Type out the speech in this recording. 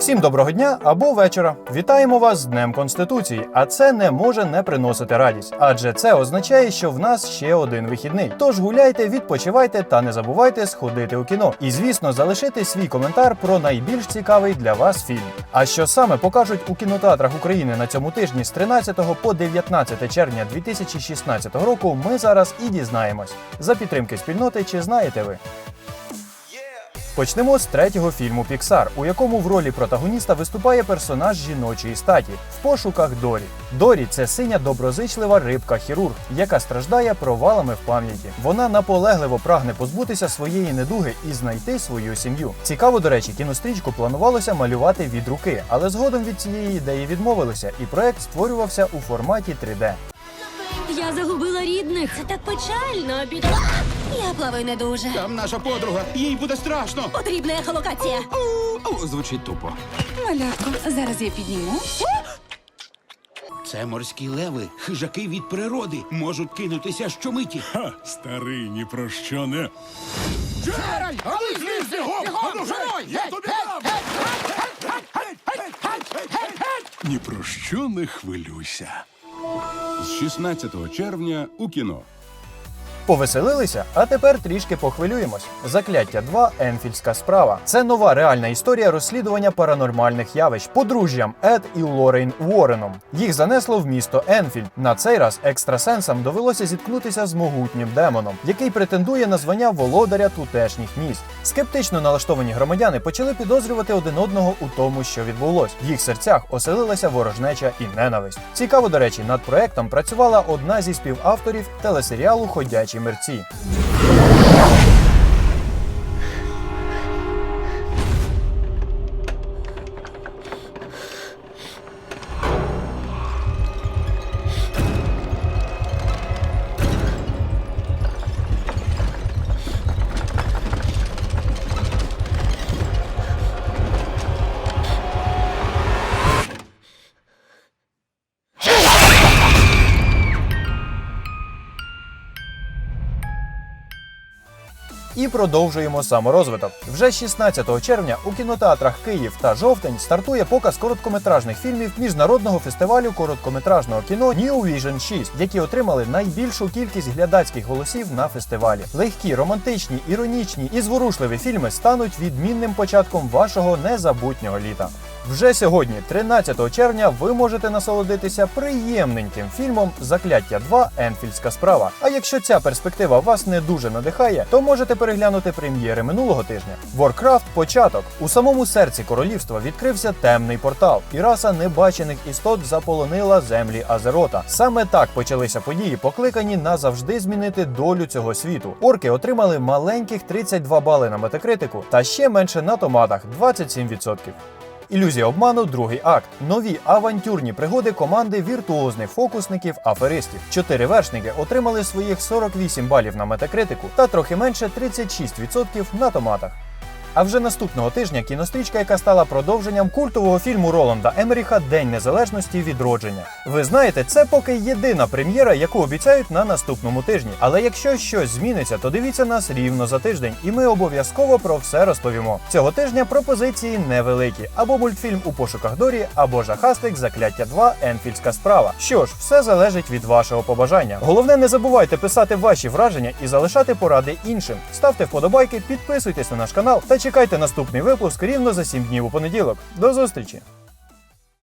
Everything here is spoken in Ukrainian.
Всім доброго дня або вечора. Вітаємо вас з Днем Конституції. А це не може не приносити радість, адже це означає, що в нас ще один вихідний. Тож гуляйте, відпочивайте та не забувайте сходити у кіно. І звісно, залишити свій коментар про найбільш цікавий для вас фільм. А що саме покажуть у кінотеатрах України на цьому тижні з 13 по 19 червня 2016 року, ми зараз і дізнаємось. За підтримки спільноти, чи знаєте ви? Почнемо з третього фільму Піксар, у якому в ролі протагоніста виступає персонаж жіночої статі в пошуках Дорі. Дорі це синя доброзичлива рибка-хірург, яка страждає провалами в пам'яті. Вона наполегливо прагне позбутися своєї недуги і знайти свою сім'ю. Цікаво, до речі, кінострічку планувалося малювати від руки, але згодом від цієї ідеї відмовилися, і проект створювався у форматі 3D. Я загубила рідних. Це так печально, біда. Я плаваю не дуже. Там наша подруга, їй буде страшно. Потрібна ехолокація. О, звучить тупо. Малятко, зараз я підніму. Це морські леви, хижаки від природи, можуть кинутися щомиті. Ха, старий ні про що не. Джераль, а ви звідси бігом! Я тобі дам! Ні про що не хвилюйся. З 16 червня у кіно. Повеселилися, а тепер трішки похвилюємось. Закляття 2. Енфільська справа. Це нова реальна історія розслідування паранормальних явищ подружжям Ед і Лорейн Уореном. Їх занесло в місто Енфільд. На цей раз екстрасенсам довелося зіткнутися з могутнім демоном, який претендує на звання володаря тутешніх міст. Скептично налаштовані громадяни почали підозрювати один одного у тому, що відбулось. В їх серцях оселилася ворожнеча і ненависть. Цікаво, до речі, над проектом працювала одна зі співавторів телесеріалу Ходячі мерці. І продовжуємо саморозвиток. Вже 16 червня у кінотеатрах Київ та Жовтень стартує показ короткометражних фільмів міжнародного фестивалю короткометражного кіно New Vision 6, які отримали найбільшу кількість глядацьких голосів на фестивалі. Легкі, романтичні, іронічні і зворушливі фільми стануть відмінним початком вашого незабутнього літа. Вже сьогодні, 13 червня, ви можете насолодитися приємненьким фільмом Закляття 2. Енфільська справа. А якщо ця перспектива вас не дуже надихає, то можете переглянути прем'єри минулого тижня. Warcraft – початок. У самому серці королівства відкрився темний портал, і раса небачених істот заполонила землі Азерота. Саме так почалися події, покликані назавжди змінити долю цього світу. Орки отримали маленьких 32 бали на метакритику та ще менше на томатах 27%. Ілюзія обману, другий акт. Нові авантюрні пригоди команди віртуозних фокусників аферистів. Чотири вершники отримали своїх 48 балів на метакритику та трохи менше 36% на томатах. А вже наступного тижня кінострічка, яка стала продовженням культового фільму Роланда Емеріха День Незалежності відродження. Ви знаєте, це поки єдина прем'єра, яку обіцяють на наступному тижні. Але якщо щось зміниться, то дивіться нас рівно за тиждень, і ми обов'язково про все розповімо. Цього тижня пропозиції невеликі: або мультфільм у пошуках Дорі, або жахастик Закляття 2 Енфільська справа. Що ж, все залежить від вашого побажання. Головне, не забувайте писати ваші враження і залишати поради іншим. Ставте вподобайки, підписуйтесь на наш канал та чекайте наступний випуск рівно за 7 днів у понеділок. До зустрічі!